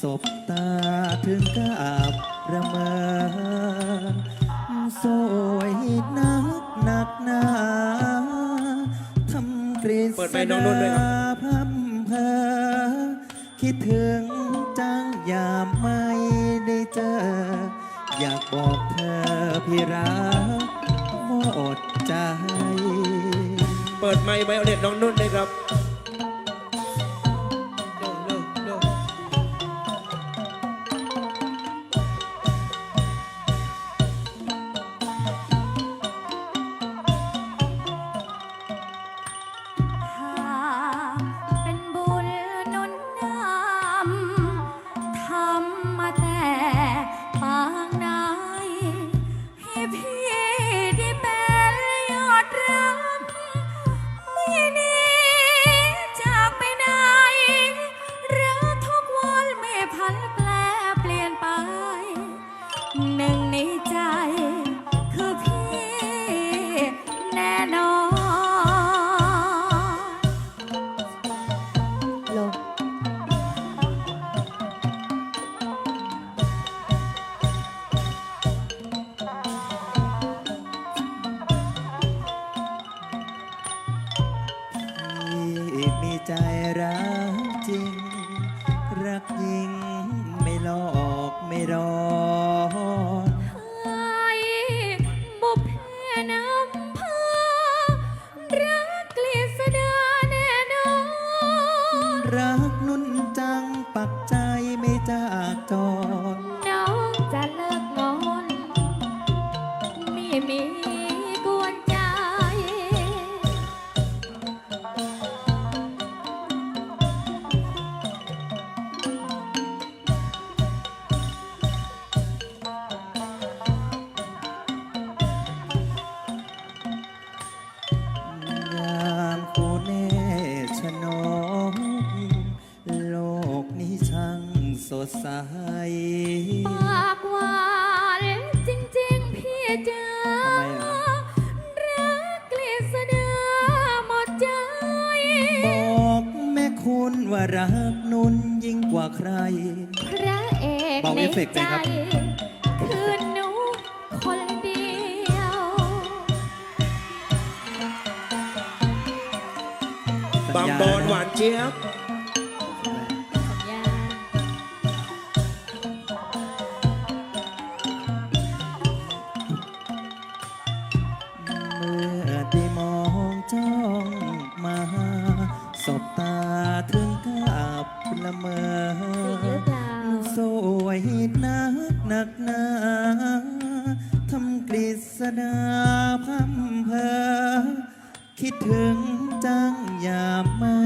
สบตาถึงกับระเมอสวยนักหนักหนาทำกฤษเปิดไมค์น้องนุ่นด้วยครับ พรำเพอคิดถึงจังยามไม่ได้เจอ อยากบอกเธอพี่รักหมดใจ เปิดไมค์ไวโอเลตน้องนุ่นเลยครับ หนึ่งในใจ คือพี่แน่นอนลงที่มีใจรักจริง รักยิ่งไม่หลอก ไม่รอ ไอ้บุพเพน้ำพารักกฤษดาแน่นอน รักนุ่นจังปักใจไม่จากจรน้องจะเลิกงอนไม่มี ดใส ปากหวานจริงๆพี่จ๋าทำไมอะรักกฤษดาหมดใจ บอกแม่คุณว่ารักนุ่นยิ่งกว่าใคร พระเอกเบาในเอฟเฟกต์ใจเลยครับคือหนูคนเดียวบางบอนหวานเจี๊ยบ วยนักหนักหนาทำกฤษดาพัมเพอคิดถึงจังยามมา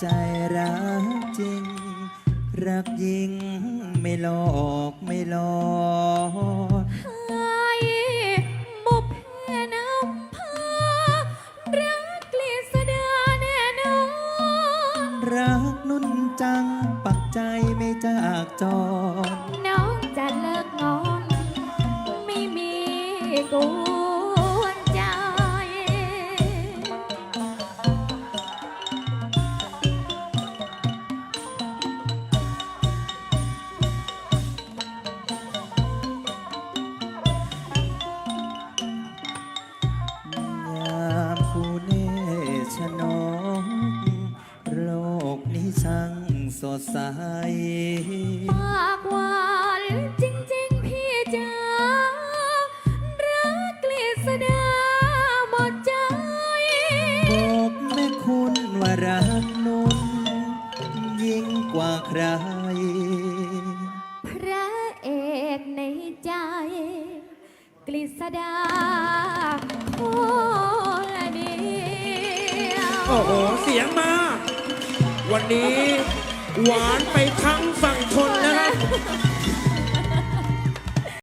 ใจรักจริง รักยิงไม่หลอกไม่หลอกไอ้บุพเพน้ำพารักกฤษดาแน่นอนรักนุ่นจังปักใจไม่จากจอ สดใส ปากหวานจริงๆพี่จ๋ารักกฤษดาหมดใจ บอกแม่คุณว่ารักนุ่นยิ่งกว่าใคร พระเอกในใจ กฤษดาคนเดียว โอ้โห เสียงมา วันนี้ หวานไปทั้งฝั่งทนนะครับ